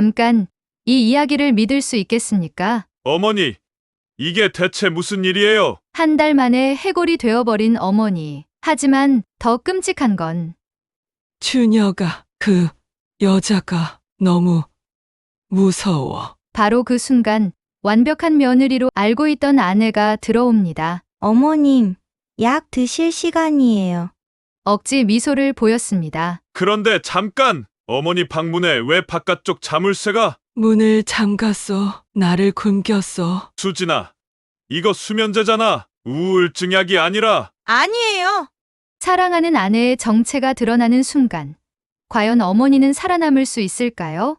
잠깐, 이 이야기를 믿을 수 있겠습니까? 어머니, 이게 대체 무슨 일이에요? 한 달 만에 해골이 되어버린 어머니. 하지만 더 끔찍한 건 준혁아, 그 여자가 너무 무서워. 바로 그 순간 완벽한 며느리로 알고 있던 아내가 들어옵니다. 어머님, 약 드실 시간이에요. 억지 미소를 보였습니다. 그런데 잠깐! 어머니 방문에 왜 바깥쪽 자물쇠가? 문을 잠갔어. 나를 굶겼어. 수진아, 이거 수면제잖아. 우울증 약이 아니라. 아니에요. 사랑하는 아내의 정체가 드러나는 순간, 과연 어머니는 살아남을 수 있을까요?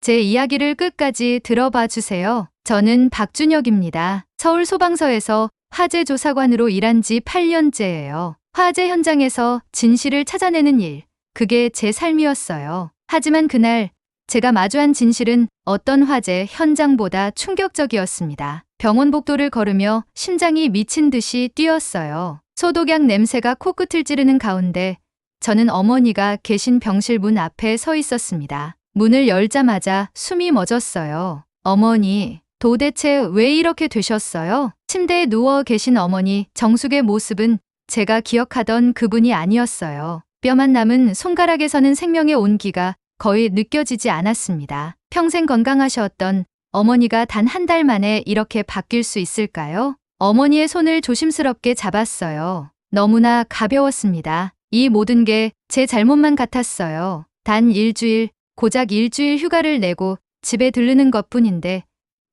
제 이야기를 끝까지 들어봐 주세요. 저는 박준혁입니다. 서울 소방서에서 화재 조사관으로 일한 지 8년째예요. 화재 현장에서 진실을 찾아내는 일, 그게 제 삶이었어요. 하지만 그날 제가 마주한 진실은 어떤 화재 현장보다 충격적이었습니다. 병원 복도를 걸으며 심장이 미친 듯이 뛰었어요. 소독약 냄새가 코끝을 찌르는 가운데 저는 어머니가 계신 병실 문 앞에 서 있었습니다. 문을 열자마자 숨이 멎었어요. 어머니, 도대체 왜 이렇게 되셨어요? 침대에 누워 계신 어머니 정숙의 모습은 제가 기억하던 그분이 아니었어요. 뼈만 남은 손가락에서는 생명의 온기가 거의 느껴지지 않았습니다. 평생 건강하셨던 어머니가 단 한 달 만에 이렇게 바뀔 수 있을까요? 어머니의 손을 조심스럽게 잡았어요. 너무나 가벼웠습니다. 이 모든 게 제 잘못만 같았어요. 단 일주일, 고작 일주일 휴가를 내고 집에 들르는 것 뿐인데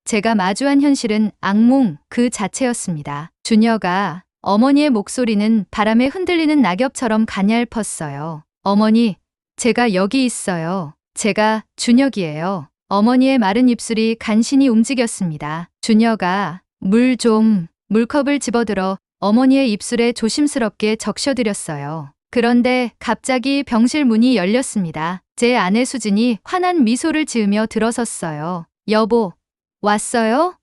제가 마주한 현실은 악몽 그 자체였습니다. 준여가 어머니의 목소리는 바람에 흔들리는 낙엽처럼 가냘펐어요. 어머니, 제가 여기 있어요. 제가 준혁이에요. 어머니의 마른 입술이 간신히 움직였습니다. 준혁아, 물 좀, 물컵을 집어들어 어머니의 입술에 조심스럽게 적셔드렸어요. 그런데 갑자기 병실 문이 열렸습니다. 제 아내 수진이 환한 미소를 지으며 들어섰어요. 여보, 왔어요?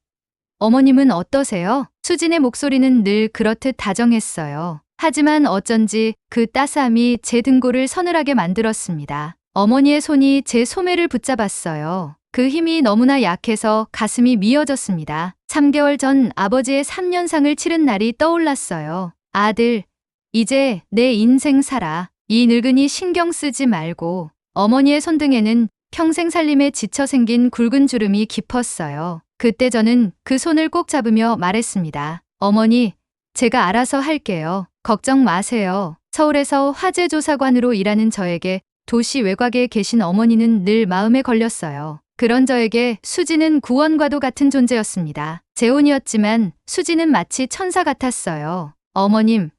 어머님은 어떠세요? 수진의 목소리는 늘 그렇듯 다정했어요. 하지만 어쩐지 그 따스함이 제 등골을 서늘하게 만들었습니다. 어머니의 손이 제 소매를 붙잡았어요. 그 힘이 너무나 약해서 가슴이 미어졌습니다. 3개월 전 아버지의 3년상을 치른 날이 떠올랐어요. 아들, 이제 내 인생 살아. 이 늙은이 신경 쓰지 말고. 어머니의 손등에는 평생 살림에 지쳐 생긴 굵은 주름이 깊었어요. 그때 저는 그 손을 꼭 잡으며 말했습니다. 어머니, 제가 알아서 할게요. 걱정 마세요. 서울에서 화재 조사관으로 일하는 저에게 도시 외곽에 계신 어머니는 늘 마음에 걸렸어요. 그런 저에게 수지는 구원과도 같은 존재였습니다. 재혼이었지만 수지는 마치 천사 같았어요. 어머님,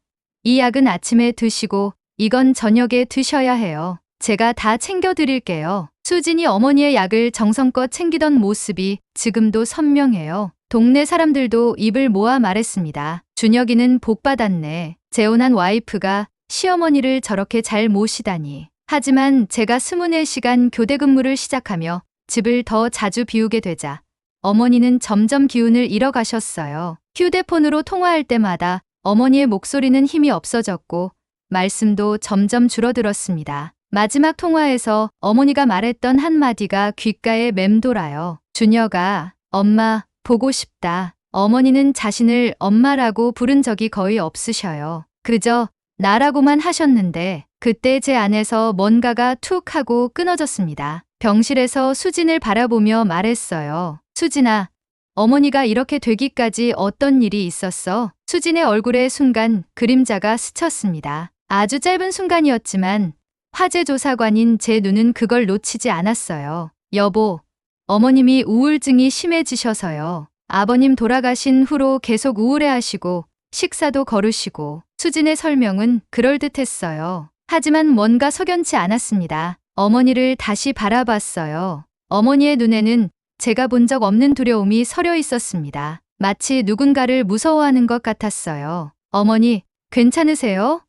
이 약은 아침에 드시고 이건 저녁에 드셔야 해요. 제가 다 챙겨 드릴게요. 수진이 어머니의 약을 정성껏 챙기던 모습이 지금도 선명해요. 동네 사람들도 입을 모아 말했습니다. 준혁이는 복 받았네. 재혼한 와이프가 시어머니를 저렇게 잘 모시다니. 하지만 제가 24시간 교대 근무를 시작하며 집을 더 자주 비우게 되자 어머니는 점점 기운을 잃어가셨어요. 휴대폰으로 통화할 때마다 어머니의 목소리는 힘이 없어졌고 말씀도 점점 줄어들었습니다. 마지막 통화에서 어머니가 말했던 한마디가 귓가에 맴돌아요. 준혁아, 엄마, 보고 싶다. 어머니는 자신을 엄마라고 부른 적이 거의 없으셔요. 그저 나라고만 하셨는데 그때 제 안에서 뭔가가 툭 하고 끊어졌습니다. 병실에서 수진을 바라보며 말했어요. 수진아, 어머니가 이렇게 되기까지 어떤 일이 있었어? 수진의 얼굴에 순간 그림자가 스쳤습니다. 아주 짧은 순간이었지만 화재 조사관인 제 눈은 그걸 놓치지 않았어요. 여보, 어머님이 우울증이 심해지셔서요. 아버님 돌아가신 후로 계속 우울해하시고 식사도 거르시고 수진의 설명은 그럴듯했어요. 하지만 뭔가 석연치 않았습니다. 어머니를 다시 바라봤어요. 어머니의 눈에는 제가 본 적 없는 두려움이 서려 있었습니다. 마치 누군가를 무서워하는 것 같았어요. 어머니, 괜찮으세요?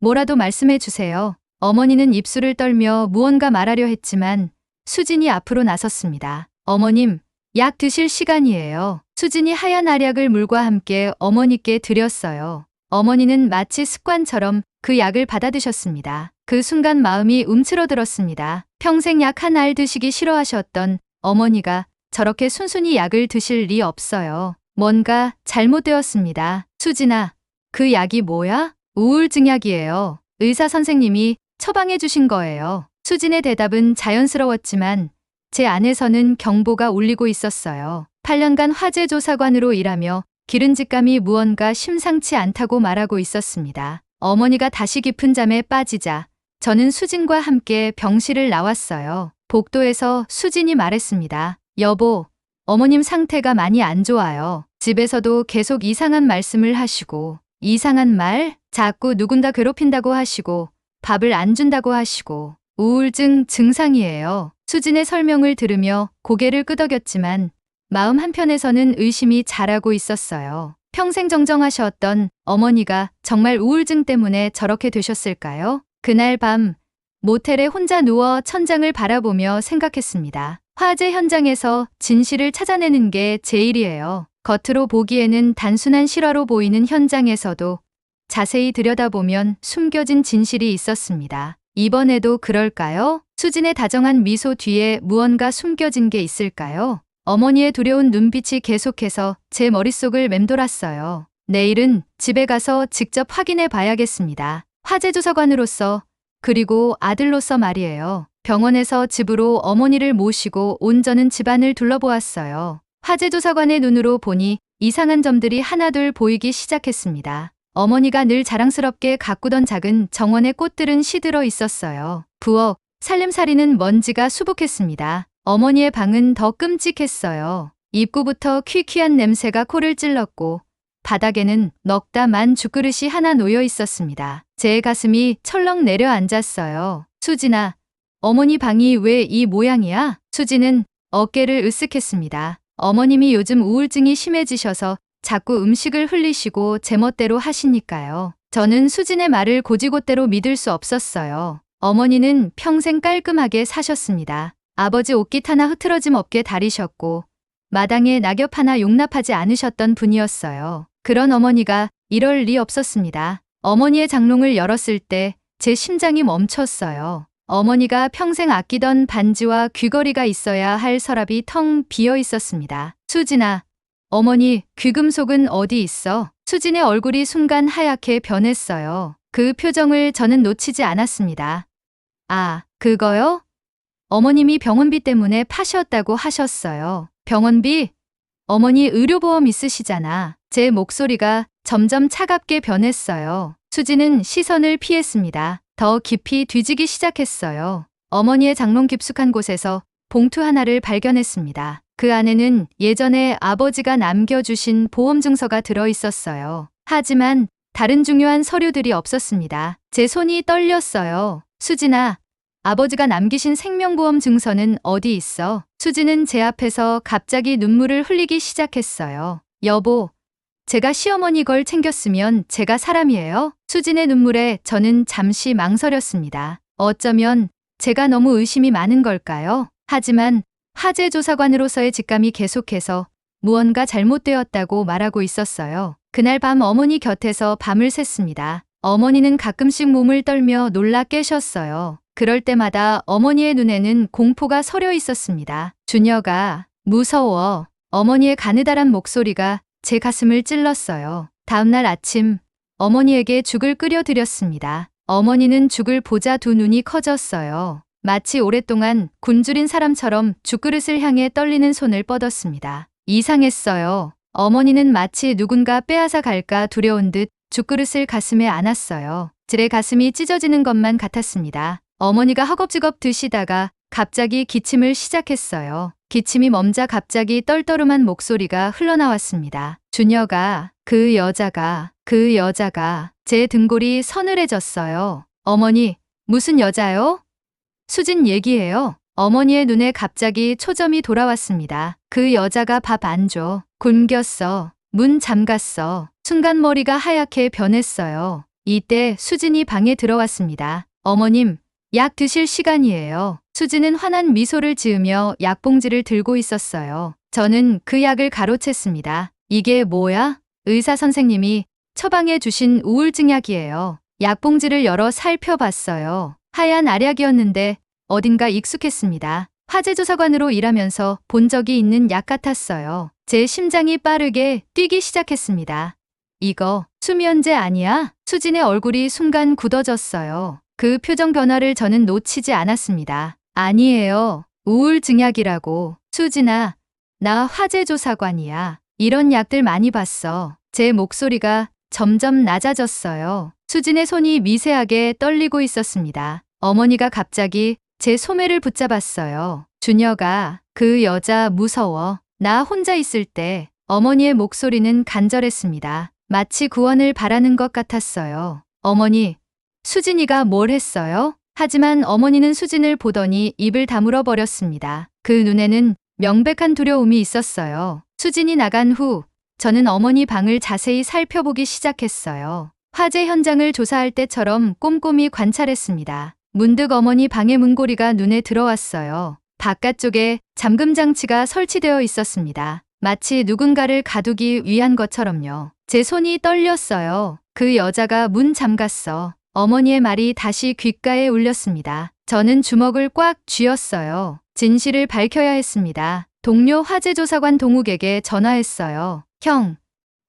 뭐라도 말씀해 주세요. 어머니는 입술을 떨며 무언가 말하려 했지만 수진이 앞으로 나섰습니다. 어머님, 약 드실 시간이에요. 수진이 하얀 알약을 물과 함께 어머니께 드렸어요. 어머니는 마치 습관처럼 그 약을 받아 드셨습니다. 그 순간 마음이 움츠러들었습니다. 평생 약 한 알 드시기 싫어하셨던 어머니가 저렇게 순순히 약을 드실 리 없어요. 뭔가 잘못되었습니다. 수진아, 그 약이 뭐야? 우울증 약이에요. 의사 선생님이 처방해 주신 거예요. 수진의 대답은 자연스러웠지만 제 안에서는 경보가 울리고 있었어요. 8년간 화재 조사관으로 일하며 기른 직감이 무언가 심상치 않다고 말하고 있었습니다. 어머니가 다시 깊은 잠에 빠지자 저는 수진과 함께 병실을 나왔어요. 복도에서 수진이 말했습니다. 여보, 어머님 상태가 많이 안 좋아요. 집에서도 계속 이상한 말씀을 하시고, 이상한 말? 자꾸 누군가 괴롭힌다고 하시고, 밥을 안 준다고 하시고, 우울증 증상이에요. 수진의 설명을 들으며 고개를 끄덕였지만, 마음 한편에서는 의심이 자라고 있었어요. 평생 정정하셨던 어머니가 정말 우울증 때문에 저렇게 되셨을까요? 그날 밤 모텔에 혼자 누워 천장을 바라보며 생각했습니다. 화재 현장에서 진실을 찾아내는 게 제 일이에요. 겉으로 보기에는 단순한 실화로 보이는 현장에서도 자세히 들여다보면 숨겨진 진실이 있었습니다. 이번에도 그럴까요? 수진의 다정한 미소 뒤에 무언가 숨겨진 게 있을까요? 어머니의 두려운 눈빛이 계속해서 제 머릿속을 맴돌았어요. 내일은 집에 가서 직접 확인해 봐야겠습니다. 화재조사관으로서 그리고 아들로서 말이에요. 병원에서 집으로 어머니를 모시고 온전은 집안을 둘러보았어요. 화재조사관의 눈으로 보니 이상한 점들이 하나둘 보이기 시작했습니다. 어머니가 늘 자랑스럽게 가꾸던 작은 정원의 꽃들은 시들어 있었어요. 부엌, 살림살이는 먼지가 수북했습니다. 어머니의 방은 더 끔찍했어요. 입구부터 퀴퀴한 냄새가 코를 찔렀고 바닥에는 넉다 만 죽그릇이 하나 놓여 있었습니다. 제 가슴이 철렁 내려앉았어요. 수진아, 어머니 방이 왜 이 모양이야? 수진은 어깨를 으쓱했습니다. 어머님이 요즘 우울증이 심해지셔서 자꾸 음식을 흘리시고 제멋대로 하시니까요. 저는 수진의 말을 고지곳대로 믿을 수 없었어요. 어머니는 평생 깔끔하게 사셨습니다. 아버지 옷깃 하나 흐트러짐 없게 다리셨고 마당에 낙엽 하나 용납하지 않으셨던 분이었어요. 그런 어머니가 이럴 리 없었습니다. 어머니의 장롱을 열었을 때 제 심장이 멈췄어요. 어머니가 평생 아끼던 반지와 귀걸이가 있어야 할 서랍이 텅 비어 있었습니다. 수진아, 어머니 귀금속은 어디 있어? 수진의 얼굴이 순간 하얗게 변했어요. 그 표정을 저는 놓치지 않았습니다. 아, 그거요? 어머님이 병원비 때문에 파셨다고 하셨어요. 병원비? 어머니 의료보험 있으시잖아. 제 목소리가 점점 차갑게 변했어요. 수지는 시선을 피했습니다. 더 깊이 뒤지기 시작했어요. 어머니의 장롱 깊숙한 곳에서 봉투 하나를 발견했습니다. 그 안에는 예전에 아버지가 남겨주신 보험 증서가 들어 있었어요. 하지만 다른 중요한 서류들이 없었습니다. 제 손이 떨렸어요. 수진아, 아버지가 남기신 생명보험 증서는 어디 있어? 수지는 제 앞에서 갑자기 눈물을 흘리기 시작했어요. 여보, 제가 시어머니 걸 챙겼으면 제가 사람이에요? 수진의 눈물에 저는 잠시 망설였습니다. 어쩌면 제가 너무 의심이 많은 걸까요? 하지만 화재조사관으로서의 직감이 계속해서 무언가 잘못되었다고 말하고 있었어요. 그날 밤 어머니 곁에서 밤을 샜습니다. 어머니는 가끔씩 몸을 떨며 놀라 깨셨어요. 그럴 때마다 어머니의 눈에는 공포가 서려 있었습니다. 준여가 무서워. 어머니의 가느다란 목소리가 제 가슴을 찔렀어요. 다음날 아침 어머니에게 죽을 끓여 드렸습니다. 어머니는 죽을 보자 두 눈이 커졌어요. 마치 오랫동안 굶주린 사람처럼 죽그릇을 향해 떨리는 손을 뻗었습니다. 이상했어요. 어머니는 마치 누군가 빼앗아 갈까 두려운 듯 죽그릇을 가슴에 안았어요. 제 가슴이 찢어지는 것만 같았습니다. 어머니가 허겁지겁 드시다가 갑자기 기침을 시작했어요. 기침이 멈자 갑자기 떨떠름한 목소리가 흘러나왔습니다. 준여가, 그 여자가, 그 여자가 제 등골이 서늘해졌어요. 어머니, 무슨 여자요? 수진 얘기해요. 어머니의 눈에 갑자기 초점이 돌아왔습니다. 그 여자가 밥 안 줘. 굶겼어. 문 잠갔어. 순간 머리가 하얗게 변했어요. 이때 수진이 방에 들어왔습니다. 어머님, 약 드실 시간이에요. 수진은 환한 미소를 지으며 약봉지를 들고 있었어요. 저는 그 약을 가로챘습니다. 이게 뭐야? 의사 선생님이 처방해 주신 우울증 약이에요. 약봉지를 열어 살펴봤어요. 하얀 알약이었는데 어딘가 익숙했습니다. 화재조사관으로 일하면서 본 적이 있는 약 같았어요. 제 심장이 빠르게 뛰기 시작했습니다. 이거 수면제 아니야? 수진의 얼굴이 순간 굳어졌어요. 그 표정 변화를 저는 놓치지 않았습니다. 아니에요. 우울증약이라고. 수진아, 나 화재조사관이야. 이런 약들 많이 봤어. 제 목소리가 점점 낮아졌어요. 수진의 손이 미세하게 떨리고 있었습니다. 어머니가 갑자기 제 소매를 붙잡았어요. 준혁아, 그 여자 무서워. 나 혼자 있을 때 어머니의 목소리는 간절했습니다. 마치 구원을 바라는 것 같았어요. 어머니, 수진이가 뭘 했어요? 하지만 어머니는 수진을 보더니 입을 다물어 버렸습니다. 그 눈에는 명백한 두려움이 있었어요. 수진이 나간 후 저는 어머니 방을 자세히 살펴보기 시작했어요. 화재 현장을 조사할 때처럼 꼼꼼히 관찰했습니다. 문득 어머니 방의 문고리가 눈에 들어왔어요. 바깥쪽에 잠금 장치가 설치되어 있었습니다. 마치 누군가를 가두기 위한 것처럼요. 제 손이 떨렸어요. 그 여자가 문 잠갔어. 어머니의 말이 다시 귓가에 울렸습니다. 저는 주먹을 꽉 쥐었어요. 진실을 밝혀야 했습니다. 동료 화재조사관 동욱에게 전화했어요. 형,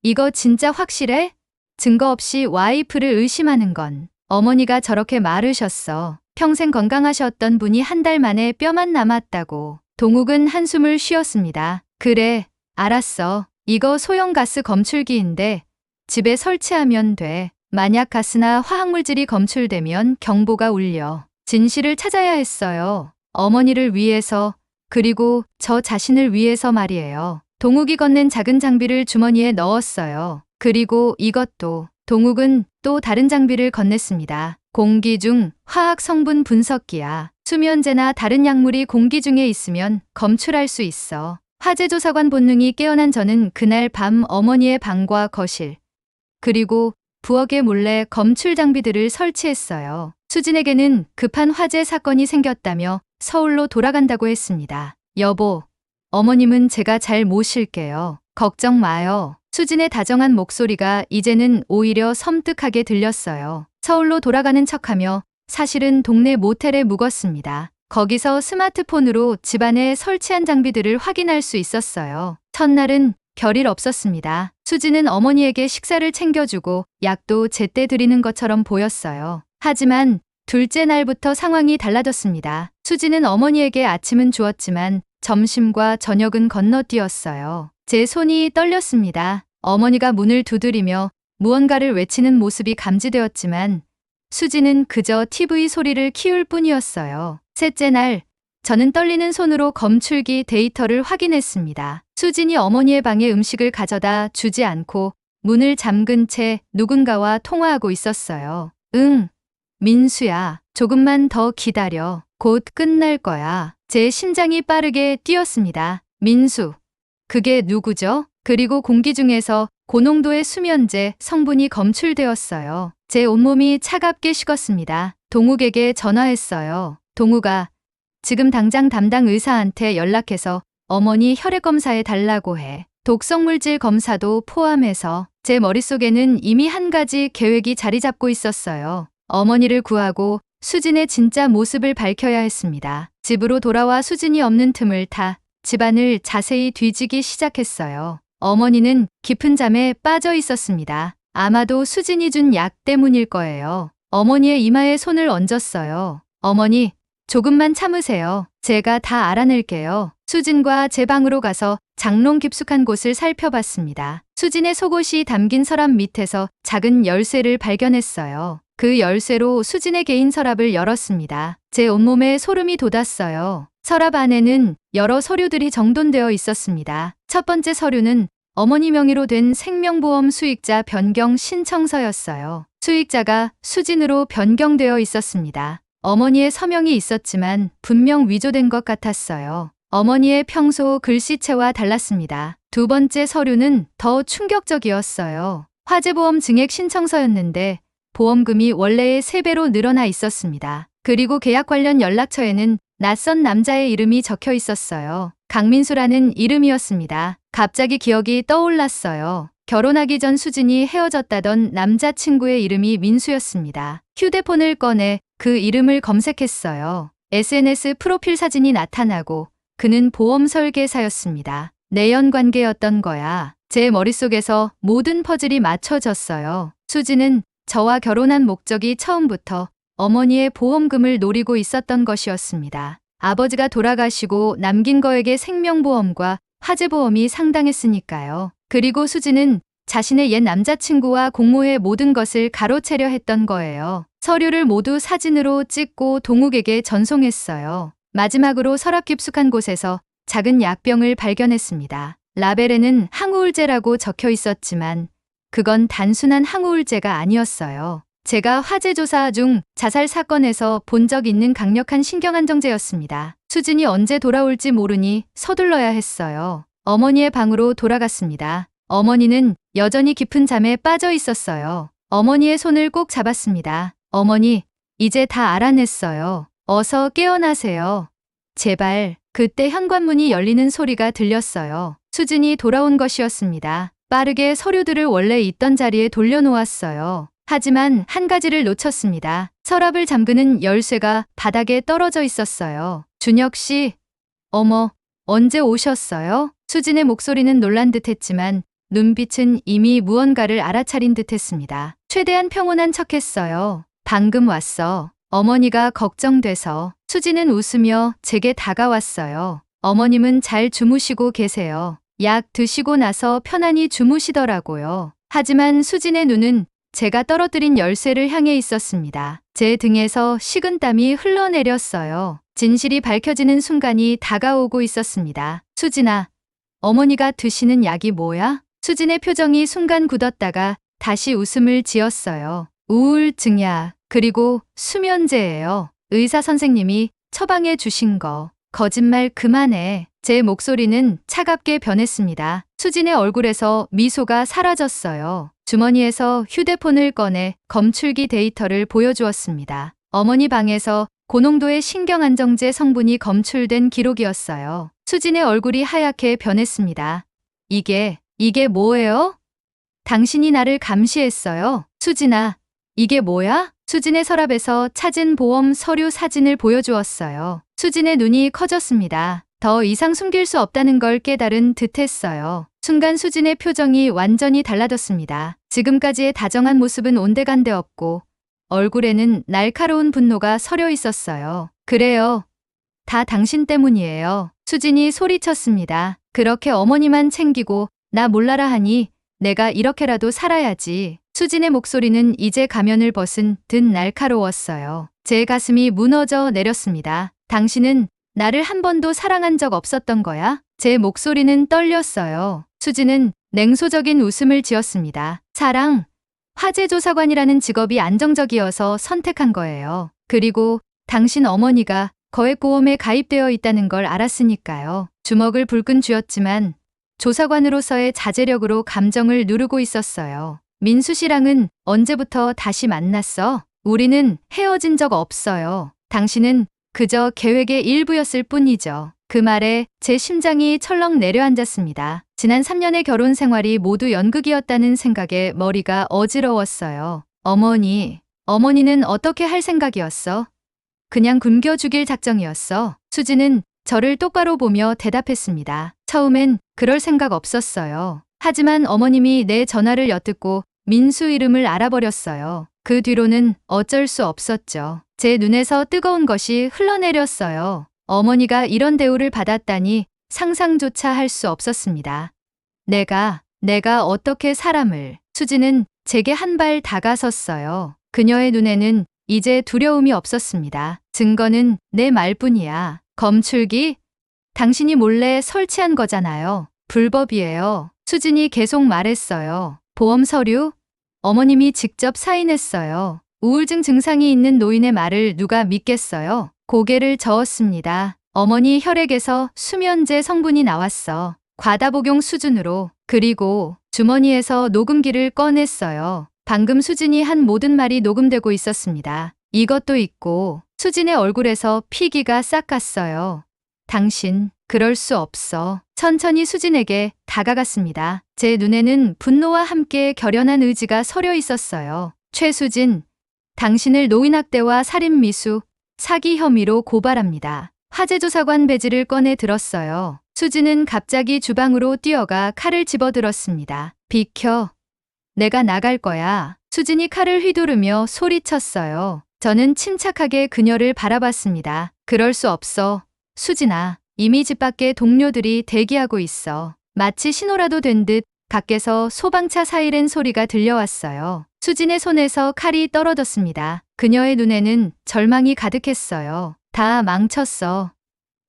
이거 진짜 확실해? 증거 없이 와이프를 의심하는 건 어머니가 저렇게 말으셨어. 평생 건강하셨던 분이 한 달 만에 뼈만 남았다고. 동욱은 한숨을 쉬었습니다. 그래, 알았어. 이거 소형 가스 검출기인데 집에 설치하면 돼. 만약 가스나 화학물질이 검출되면 경보가 울려. 진실을 찾아야 했어요. 어머니를 위해서, 그리고 저 자신을 위해서 말이에요. 동욱이 건넨 작은 장비를 주머니에 넣었어요. 그리고 이것도 동욱은 또 다른 장비를 건넸습니다. 공기 중 화학 성분 분석기야. 수면제나 다른 약물이 공기 중에 있으면 검출할 수 있어. 화재조사관 본능이 깨어난 저는 그날 밤 어머니의 방과 거실, 그리고 부엌에 몰래 검출 장비들을 설치했어요. 수진에게는 급한 화재 사건이 생겼다며 서울로 돌아간다고 했습니다. 여보, 어머님은 제가 잘 모실게요. 걱정 마요. 수진의 다정한 목소리가 이제는 오히려 섬뜩하게 들렸어요. 서울로 돌아가는 척하며 사실은 동네 모텔에 묵었습니다. 거기서 스마트폰으로 집안에 설치한 장비들을 확인할 수 있었어요. 첫날은 별일 없었습니다. 수지는 어머니에게 식사를 챙겨주고 약도 제때 드리는 것처럼 보였어요. 하지만 둘째 날부터 상황이 달라졌습니다. 수지는 어머니에게 아침은 주었지만 점심과 저녁은 건너뛰었어요. 제 손이 떨렸습니다. 어머니가 문을 두드리며 무언가를 외치는 모습이 감지되었지만 수지는 그저 TV 소리를 키울 뿐이었어요. 셋째 날, 저는 떨리는 손으로 검출기 데이터를 확인했습니다. 수진이 어머니의 방에 음식을 가져다 주지 않고 문을 잠근 채 누군가와 통화하고 있었어요. 응, 민수야. 조금만 더 기다려. 곧 끝날 거야. 제 심장이 빠르게 뛰었습니다. 민수. 그게 누구죠? 그리고 공기 중에서 고농도의 수면제 성분이 검출되었어요. 제 온몸이 차갑게 식었습니다. 동욱에게 전화했어요. 동욱아, 지금 당장 담당 의사한테 연락해서 어머니 혈액 검사해 달라고 해. 독성물질 검사도 포함해서 제 머릿속에는 이미 한 가지 계획이 자리 잡고 있었어요. 어머니를 구하고 수진의 진짜 모습을 밝혀야 했습니다. 집으로 돌아와 수진이 없는 틈을 타 집안을 자세히 뒤지기 시작했어요. 어머니는 깊은 잠에 빠져 있었습니다. 아마도 수진이 준 약 때문일 거예요. 어머니의 이마에 손을 얹었어요. 어머니, 조금만 참으세요. 제가 다 알아낼게요. 수진과 제 방으로 가서 장롱 깊숙한 곳을 살펴봤습니다. 수진의 속옷이 담긴 서랍 밑에서 작은 열쇠를 발견했어요. 그 열쇠로 수진의 개인 서랍을 열었습니다. 제 온몸에 소름이 돋았어요. 서랍 안에는 여러 서류들이 정돈되어 있었습니다. 첫 번째 서류는 어머니 명의로 된 생명보험 수익자 변경 신청서였어요. 수익자가 수진으로 변경되어 있었습니다. 어머니의 서명이 있었지만 분명 위조된 것 같았어요. 어머니의 평소 글씨체와 달랐습니다. 두 번째 서류는 더 충격적이었어요. 화재보험 증액 신청서였는데 보험금이 원래의 3배로 늘어나 있었습니다. 그리고 계약 관련 연락처에는 낯선 남자의 이름이 적혀 있었어요. 강민수라는 이름이었습니다. 갑자기 기억이 떠올랐어요. 결혼하기 전 수진이 헤어졌다던 남자친구의 이름이 민수였습니다. 휴대폰을 꺼내 그 이름을 검색했어요. SNS 프로필 사진이 나타나고 그는 보험 설계사였습니다. 내연 관계였던 거야. 제 머릿속에서 모든 퍼즐이 맞춰졌어요. 수진은 저와 결혼한 목적이 처음부터 어머니의 보험금을 노리고 있었던 것이었습니다. 아버지가 돌아가시고 남긴 거에게 생명보험과 화재보험이 상당했으니까요. 그리고 수진은 자신의 옛 남자친구와 공모의 모든 것을 가로채려 했던 거예요. 서류를 모두 사진으로 찍고 동욱에게 전송했어요. 마지막으로 서랍 깊숙한 곳에서 작은 약병을 발견했습니다. 라벨에는 항우울제라고 적혀 있었지만 그건 단순한 항우울제가 아니었어요. 제가 화재 조사 중 자살 사건에서 본 적 있는 강력한 신경안정제였습니다. 수진이 언제 돌아올지 모르니 서둘러야 했어요. 어머니의 방으로 돌아갔습니다. 어머니는 여전히 깊은 잠에 빠져 있었어요. 어머니의 손을 꼭 잡았습니다. 어머니, 이제 다 알아냈어요. 어서 깨어나세요. 제발, 그때 현관문이 열리는 소리가 들렸어요. 수진이 돌아온 것이었습니다. 빠르게 서류들을 원래 있던 자리에 돌려놓았어요. 하지만 한 가지를 놓쳤습니다. 서랍을 잠그는 열쇠가 바닥에 떨어져 있었어요. 준혁 씨, 어머, 언제 오셨어요? 수진의 목소리는 놀란 듯 했지만 눈빛은 이미 무언가를 알아차린 듯 했습니다. 최대한 평온한 척 했어요. 방금 왔어. 어머니가 걱정돼서 수진은 웃으며 제게 다가왔어요. 어머님은 잘 주무시고 계세요. 약 드시고 나서 편안히 주무시더라고요. 하지만 수진의 눈은 제가 떨어뜨린 열쇠를 향해 있었습니다. 제 등에서 식은 땀이 흘러내렸어요. 진실이 밝혀지는 순간이 다가오고 있었습니다. 수진아, 어머니가 드시는 약이 뭐야? 수진의 표정이 순간 굳었다가 다시 웃음을 지었어요. 우울증약, 그리고 수면제예요. 의사 선생님이 처방해 주신 거. 거짓말 그만해. 제 목소리는 차갑게 변했습니다. 수진의 얼굴에서 미소가 사라졌어요. 주머니에서 휴대폰을 꺼내 검출기 데이터를 보여주었습니다. 어머니 방에서 고농도의 신경안정제 성분이 검출된 기록이었어요. 수진의 얼굴이 하얗게 변했습니다. 이게, 이게 뭐예요? 당신이 나를 감시했어요. 수진아, 이게 뭐야? 수진의 서랍에서 찾은 보험 서류 사진을 보여주었어요. 수진의 눈이 커졌습니다. 더 이상 숨길 수 없다는 걸 깨달은 듯 했어요. 순간 수진의 표정이 완전히 달라졌습니다. 지금까지의 다정한 모습은 온데간데 없고 얼굴에는 날카로운 분노가 서려 있었어요. 그래요. 다 당신 때문이에요. 수진이 소리쳤습니다. 그렇게 어머니만 챙기고 나 몰라라 하니 내가 이렇게라도 살아야지. 수진의 목소리는 이제 가면을 벗은 듯 날카로웠어요. 제 가슴이 무너져 내렸습니다. 당신은 나를 한 번도 사랑한 적 없었던 거야? 제 목소리는 떨렸어요. 수진은 냉소적인 웃음을 지었습니다. 사랑, 화재조사관이라는 직업이 안정적이어서 선택한 거예요. 그리고 당신 어머니가 거액보험에 가입되어 있다는 걸 알았으니까요. 주먹을 불끈 쥐었지만 조사관으로서의 자제력으로 감정을 누르고 있었어요. 민수 씨랑은 언제부터 다시 만났어? 우리는 헤어진 적 없어요. 당신은 그저 계획의 일부였을 뿐이죠. 그 말에 제 심장이 철렁 내려앉았습니다. 지난 3년의 결혼 생활이 모두 연극이었다는 생각에 머리가 어지러웠어요. 어머니, 어머니는 어떻게 할 생각이었어? 그냥 굶겨 죽일 작정이었어. 수지는 저를 똑바로 보며 대답했습니다. 처음엔 그럴 생각 없었어요. 하지만 어머님이 내 전화를 엿듣고 민수 이름을 알아버렸어요. 그 뒤로는 어쩔 수 없었죠. 제 눈에서 뜨거운 것이 흘러내렸어요. 어머니가 이런 대우를 받았다니 상상조차 할 수 없었습니다. 내가, 내가 어떻게 사람을, 수지는 제게 한 발 다가섰어요. 그녀의 눈에는 이제 두려움이 없었습니다. 증거는 내 말뿐이야. 검출기? 당신이 몰래 설치한 거잖아요. 불법이에요. 수진이 계속 말했어요. 보험 서류? 어머님이 직접 사인했어요. 우울증 증상이 있는 노인의 말을 누가 믿겠어요? 고개를 저었습니다. 어머니 혈액에서 수면제 성분이 나왔어. 과다 복용 수준으로. 그리고 주머니에서 녹음기를 꺼냈어요. 방금 수진이 한 모든 말이 녹음되고 있었습니다. 이것도 있고 수진의 얼굴에서 피기가 싹 갔어요. 당신 그럴 수 없어. 천천히 수진에게 다가갔습니다. 제 눈에는 분노와 함께 결연한 의지가 서려 있었어요. 최수진, 당신을 노인학대와 살인미수, 사기 혐의로 고발합니다. 화재조사관 배지를 꺼내 들었어요. 수진은 갑자기 주방으로 뛰어가 칼을 집어들었습니다. 비켜. 내가 나갈 거야. 수진이 칼을 휘두르며 소리쳤어요. 저는 침착하게 그녀를 바라봤습니다. 그럴 수 없어. 수진아, 이미 집 밖에 동료들이 대기하고 있어. 마치 신호라도 된 듯 밖에서 소방차 사이렌 소리가 들려왔어요. 수진의 손에서 칼이 떨어졌습니다. 그녀의 눈에는 절망이 가득했어요. 다 망쳤어.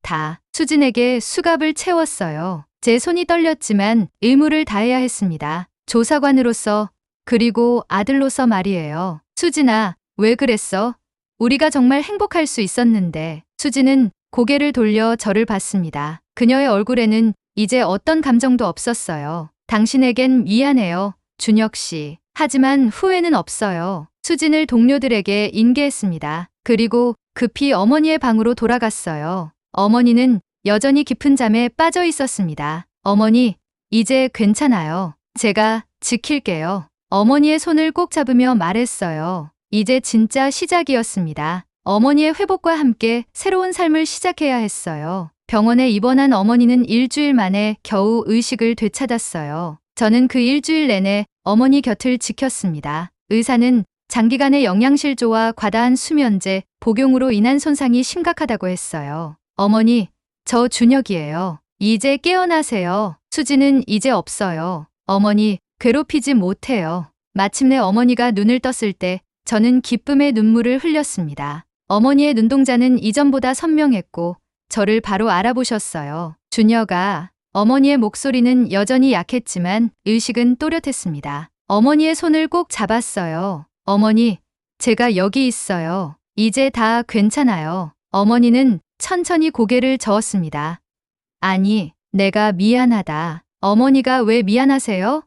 다 수진에게 수갑을 채웠어요. 제 손이 떨렸지만 의무를 다해야 했습니다. 조사관으로서 그리고 아들로서 말이에요. 수진아, 왜 그랬어? 우리가 정말 행복할 수 있었는데. 수진은 고개를 돌려 저를 봤습니다. 그녀의 얼굴에는 이제 어떤 감정도 없었어요. 당신에겐 미안해요, 준혁 씨. 하지만 후회는 없어요. 수진을 동료들에게 인계했습니다. 그리고 급히 어머니의 방으로 돌아갔어요. 어머니는 여전히 깊은 잠에 빠져 있었습니다. 어머니, 이제 괜찮아요. 제가 지킬게요. 어머니의 손을 꼭 잡으며 말했어요. 이제 진짜 시작이었습니다. 어머니의 회복과 함께 새로운 삶을 시작해야 했어요. 병원에 입원한 어머니는 일주일 만에 겨우 의식을 되찾았어요. 저는 그 일주일 내내 어머니 곁을 지켰습니다. 의사는 장기간의 영양실조와 과다한 수면제, 복용으로 인한 손상이 심각하다고 했어요. 어머니, 저 준혁이에요. 이제 깨어나세요. 수지는 이제 없어요. 어머니, 괴롭히지 못해요. 마침내 어머니가 눈을 떴을 때 저는 기쁨의 눈물을 흘렸습니다. 어머니의 눈동자는 이전보다 선명했고 저를 바로 알아보셨어요. 준혁아, 어머니의 목소리는 여전히 약했지만 의식은 또렷했습니다. 어머니의 손을 꼭 잡았어요. 어머니, 제가 여기 있어요. 이제 다 괜찮아요. 어머니는 천천히 고개를 저었습니다. 아니, 내가 미안하다. 어머니가 왜 미안하세요?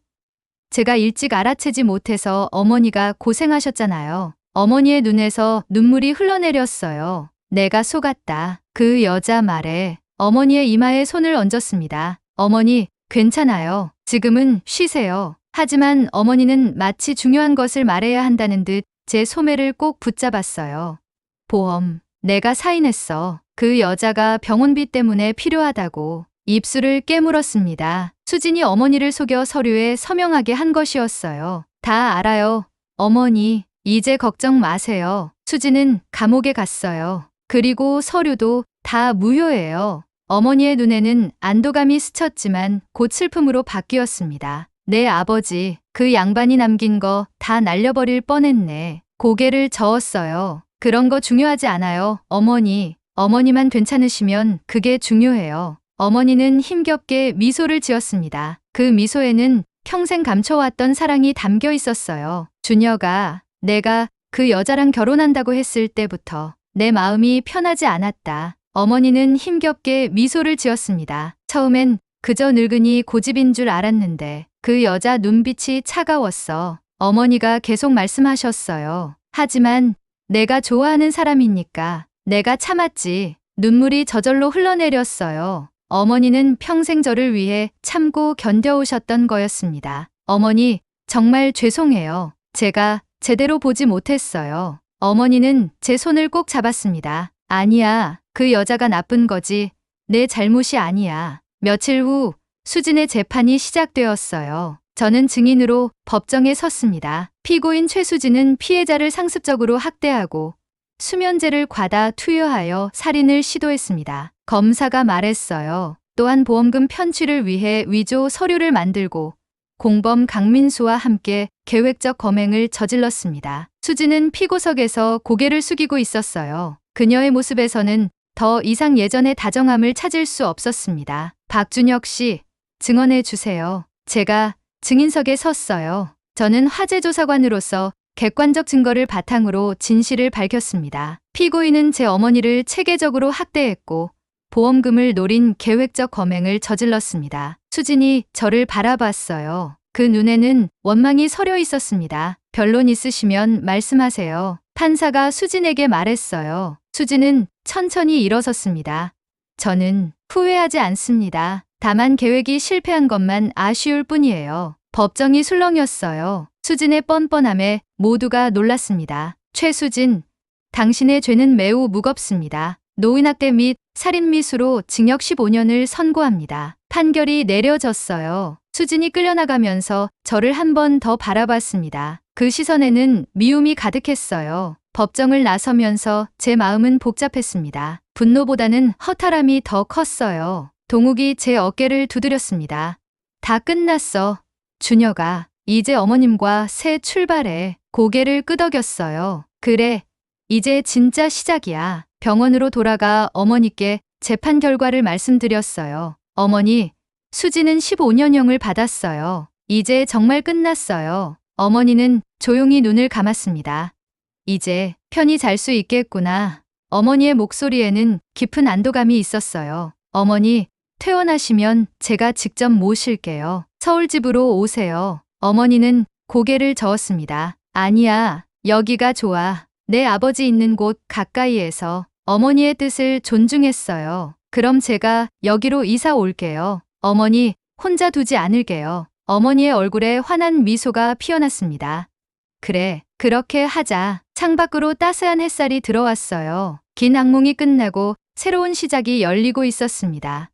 제가 일찍 알아채지 못해서 어머니가 고생하셨잖아요. 어머니의 눈에서 눈물이 흘러내렸어요. 내가 속았다. 그 여자 말에 어머니의 이마에 손을 얹었습니다. 어머니, 괜찮아요. 지금은 쉬세요. 하지만 어머니는 마치 중요한 것을 말해야 한다는 듯 제 소매를 꼭 붙잡았어요. 보험, 내가 사인했어. 그 여자가 병원비 때문에 필요하다고 입술을 깨물었습니다. 수진이 어머니를 속여 서류에 서명하게 한 것이었어요. 다 알아요. 어머니, 이제 걱정 마세요. 수진은 감옥에 갔어요. 그리고 서류도 다 무효예요. 어머니의 눈에는 안도감이 스쳤지만 곧 슬픔으로 바뀌었습니다. 내 아버지, 그 양반이 남긴 거 다 날려버릴 뻔했네. 고개를 저었어요. 그런 거 중요하지 않아요. 어머니, 어머니만 괜찮으시면 그게 중요해요. 어머니는 힘겹게 미소를 지었습니다. 그 미소에는 평생 감춰왔던 사랑이 담겨 있었어요. 준혁아, 내가 그 여자랑 결혼한다고 했을 때부터 내 마음이 편하지 않았다. 어머니는 힘겹게 미소를 지었습니다. 처음엔 그저 늙은이 고집인 줄 알았는데 그 여자 눈빛이 차가웠어. 어머니가 계속 말씀하셨어요. 하지만 내가 좋아하는 사람이니까 내가 참았지. 눈물이 저절로 흘러내렸어요. 어머니는 평생 저를 위해 참고 견뎌오셨던 거였습니다. 어머니, 정말 죄송해요. 제가 제대로 보지 못했어요. 어머니는 제 손을 꼭 잡았습니다. 아니야. 그 여자가 나쁜 거지. 내 잘못이 아니야. 며칠 후 수진의 재판이 시작되었어요. 저는 증인으로 법정에 섰습니다. 피고인 최수진은 피해자를 상습적으로 학대하고 수면제를 과다 투여하여 살인을 시도했습니다. 검사가 말했어요. 또한 보험금 편취를 위해 위조 서류를 만들고 공범 강민수와 함께 계획적 검행을 저질렀습니다. 수진은 피고석에서 고개를 숙이고 있었어요. 그녀의 모습에서는 더 이상 예전의 다정함을 찾을 수 없었습니다. 박준혁 씨, 증언해 주세요. 제가 증인석에 섰어요. 저는 화재조사관으로서 객관적 증거를 바탕으로 진실을 밝혔습니다. 피고인은 제 어머니를 체계적으로 학대했고 보험금을 노린 계획적 검행을 저질렀습니다. 수진이 저를 바라봤어요. 그 눈에는 원망이 서려 있었습니다. 변론 있으시면 말씀하세요. 판사가 수진에게 말했어요. 수진은 천천히 일어섰습니다. 저는 후회하지 않습니다. 다만 계획이 실패한 것만 아쉬울 뿐이에요. 법정이 술렁였어요. 수진의 뻔뻔함에 모두가 놀랐습니다. 최수진, 당신의 죄는 매우 무겁습니다. 노인학대 및 살인미수로 징역 15년을 선고합니다. 판결이 내려졌어요. 수진이 끌려나가면서 저를 한 번 더 바라봤습니다. 그 시선에는 미움이 가득했어요. 법정을 나서면서 제 마음은 복잡했습니다. 분노보다는 허탈함이 더 컸어요. 동욱이 제 어깨를 두드렸습니다. 다 끝났어. 준혁아, 이제 어머님과 새 출발해. 고개를 끄덕였어요. 그래, 이제 진짜 시작이야. 병원으로 돌아가 어머니께 재판 결과를 말씀드렸어요. 어머니, 수지는 15년형을 받았어요. 이제 정말 끝났어요. 어머니는 조용히 눈을 감았습니다. 이제 편히 잘 수 있겠구나. 어머니의 목소리에는 깊은 안도감이 있었어요. 어머니, 퇴원하시면 제가 직접 모실게요. 서울 집으로 오세요. 어머니는 고개를 저었습니다. 아니야, 여기가 좋아. 내 아버지 있는 곳 가까이에서 어머니의 뜻을 존중했어요. 그럼 제가 여기로 이사 올게요. 어머니, 혼자 두지 않을게요. 어머니의 얼굴에 환한 미소가 피어났습니다. 그래, 그렇게 하자. 창밖으로 따스한 햇살이 들어왔어요. 긴 악몽이 끝나고 새로운 시작이 열리고 있었습니다.